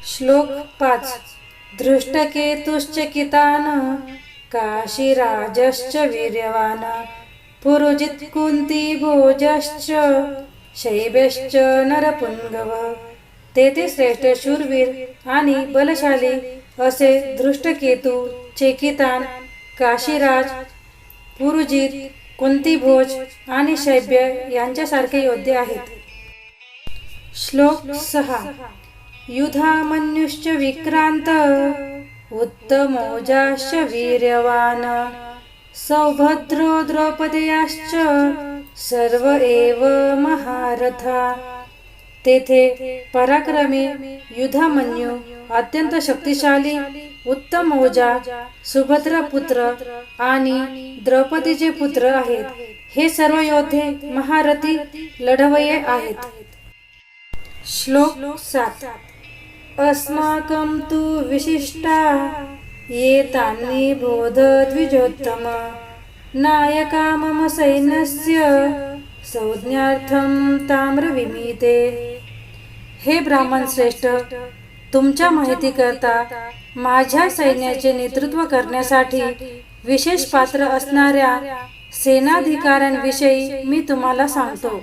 श्लोक पाच. धृष्टकेतुश्च कितान काशीराजश्च वीर्यवान पुरुजित कुंती भोजश्च शैबश्च नरपुंगव तेथे श्रेष्ठ शूरवीर आणि बलशाली असे दृष्टकेतू चेकितान काशीराज पुरुजित कुंतीभोज आणि शैब्य यांच्यासारखे योद्धे आहेत। श्लोक सहा. युधामन्युश्च विक्रांत उत्तमोजाश्च वीर्यवान सौभद्रो द्रौपदयाश्च सर्व एव महारथा। तेथे पराक्रमी युधामन्यू अत्यंत शक्तिशाली उत्तम ओजा सुभद्र पुत्र आणि द्रौपदीचे पुत्र आहेत. हे सर्व योद्धे महारथी लढवये आहेत. श्लोक सात. अस्माकं तु विशिष्टा ये तान्नी बोध द्विजोत्तम नायका मम सैन्यस्य संज्ञार्थं ताम्रविमीते। हे ब्राह्मण श्रेष्ठ तुमच्या माहितीकरता माझ्या सैन्याचे नेतृत्व करण्यासाठी विशेष पात्र असणाऱ्या सेनाधिकाऱ्यांविषयी मी तुम्हाला सांगतो।